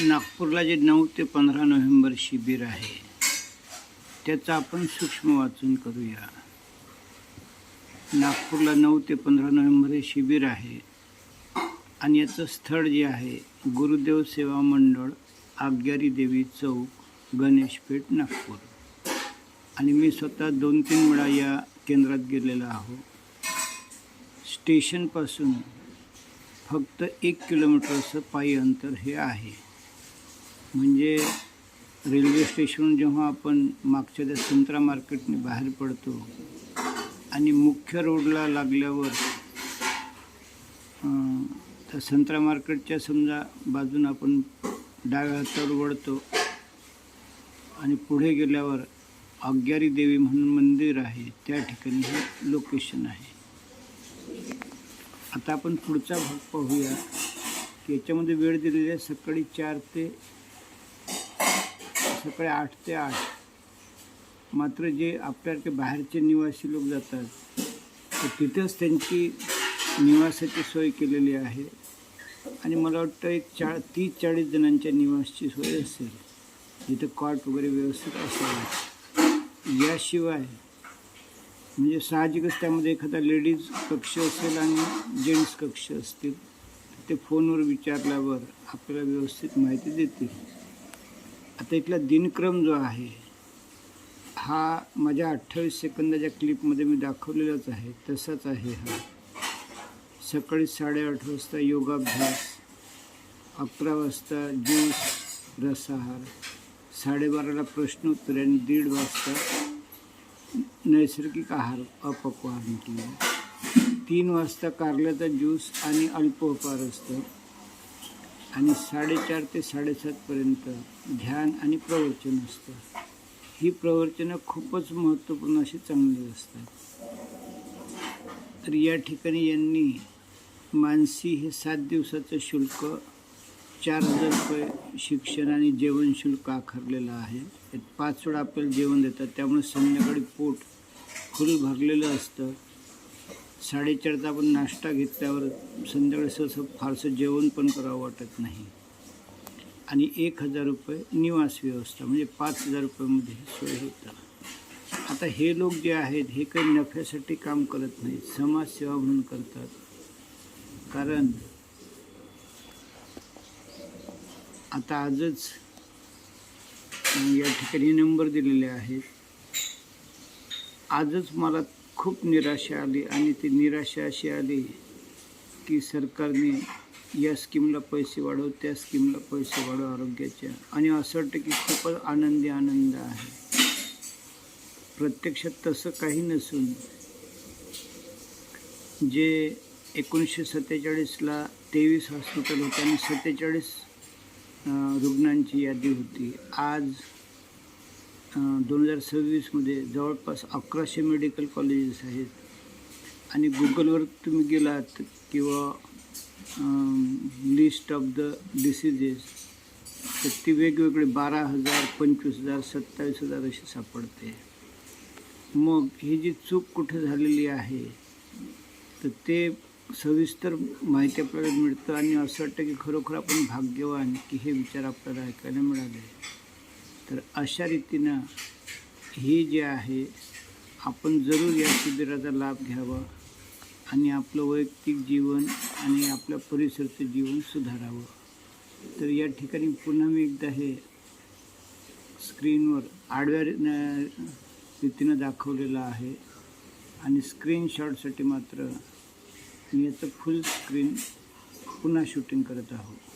नागपूरला जे नऊ ते पंधरा नोव्हेंबर शिबिर आहे त्याचं आपण सूक्ष्म वाचन करूया. नागपूरला नऊ ते पंधरा नोव्हेंबर हे शिबिर आहे आणि याचं स्थळ जे आहे गुरुदेव सेवा मंडळ आग्यारी देवी चौक गणेशपेठ नागपूर. आणि मी स्वतः दोन तीन वेळा या केंद्रात गेलेलो आहो. स्टेशनपासून फक्त एक किलोमीटरचं पायी अंतर हे आहे. म्हणजे रेल्वे स्टेशन जेव्हा आपण मागच्या त्या संत्रा मार्केटने बाहेर पडतो आणि मुख्य रोडला लागल्यावर त्या संत्रा मार्केटच्या समजा बाजून आपण डाव्या हातावर वळतो आणि पुढे गेल्यावर अग्यारी देवी म्हणून मंदिर आहे त्या ठिकाणी हे लोकेशन आहे. आता आपण पुढचा भाग पाहूया की याच्यामध्ये वेळ दिलेली आहे सकाळी चार ते सकाळी आठ ते आठ. मात्र जे आपल्यासारखे बाहेरचे निवासी लोक जातात तर तिथंच त्यांची निवासाची सोय केलेली आहे. आणि मला वाटतं एक चा तीस चाळीस जणांच्या निवासची सोय असेल. जिथं कॉट वगैरे व्यवस्थित असावा याशिवाय म्हणजे साहजिकच त्यामध्ये एखादा लेडीज कक्ष असेल आणि जेंट्स कक्ष असतील ते फोनवर विचारल्यावर आपल्याला व्यवस्थित माहिती देतील. आता इथला दिनक्रम जो आहे हा माझ्या अठ्ठावीस सेकंदाच्या क्लिपमध्ये मी दाखवलेलाच आहे तसाच आहे हा. सकाळी साडेआठ वाजता योगाभ्यास अकरा वाजता ज्यूस रसाहार साडेबाराला प्रश्नोत्तर आणि दीड वाजता नैसर्गिक आहार अपक्वाहार म्हटलं तीन वाजता कारल्याचा ज्यूस आणि अल्पोपहार असतं. आणि साडेचार ते साडेसातपर्यंत ध्यान आणि प्रवचन असतं. ही प्रवचनं खूपच महत्त्वपूर्ण अशी चांगली असतात तर या ठिकाणी यांनी मानसी हे सात दिवसाचं शुल्क चार हजार रुपये शिक्षण आणि जेवण शुल्क आकारलेलं आहे. त्यात पाच वेळा आपल्याला जेवण देतात त्यामुळे संध्याकाळी पोट फुल भरलेलं असतं. साडेचारचा आपण नाश्ता घेतल्यावर संध्याकाळी सहसं फारसं जेवण पण करावं वाटत नाही. आणि एक हजार रुपये निवास व्यवस्था म्हणजे पाच हजार रुपयामध्ये सोय होतं. आता हे लोक जे आहेत हे काही नफ्यासाठी काम करत नाहीत समाजसेवा म्हणून करतात. कारण आता आजच या ठिकाणी नंबर दिलेले आहेत. आजच मला खूप निराशा आली आणि ती निराशा अशी आली की सरकारने या स्कीमला पैसे वाढव त्या स्कीमला पैसे वाढव आरोग्याच्या. आणि असं वाटतं की खूपच आनंदी आनंद आहे. प्रत्यक्षात तसं काही नसून जे एकोणीसशे सत्तेचाळीसला तेवीस हॉस्पिटल होते आणि सत्तेचाळीस रुग्णांची यादी होती. आज दोन हजार सव्वीसमध्ये जवळपास अकराशे मेडिकल कॉलेजेस आहेत. आणि गुगलवर तुम्ही गेलात किंवा लिस्ट ऑफ द डिसिजेस तर ती वेगवेगळी बारा हजार पंचवीस हजार सत्तावीस हजार अशी सापडते. मग ही जी चूक कुठे झालेली आहे तर ते सविस्तर माहिती आपल्याला मिळतं आणि असं वाटतं की खरोखर आपण भाग्यवान की हे विचार आपल्याला ऐकायला मिळाले. तर अशा रीतीनं ही जे आहे आपण जरूर या शिबिराचा लाभ घ्यावा आणि आपलं वैयक्तिक जीवन आणि आपल्या परिसरचं जीवन सुधारावं. तर या ठिकाणी पुन्हा मी एकदा हे स्क्रीनवर आडव्या रीतीनं दाखवलेलं आहे आणि स्क्रीनशॉटसाठी मात्र मी याचं फुल स्क्रीन पुन्हा शूटिंग करत आहोत.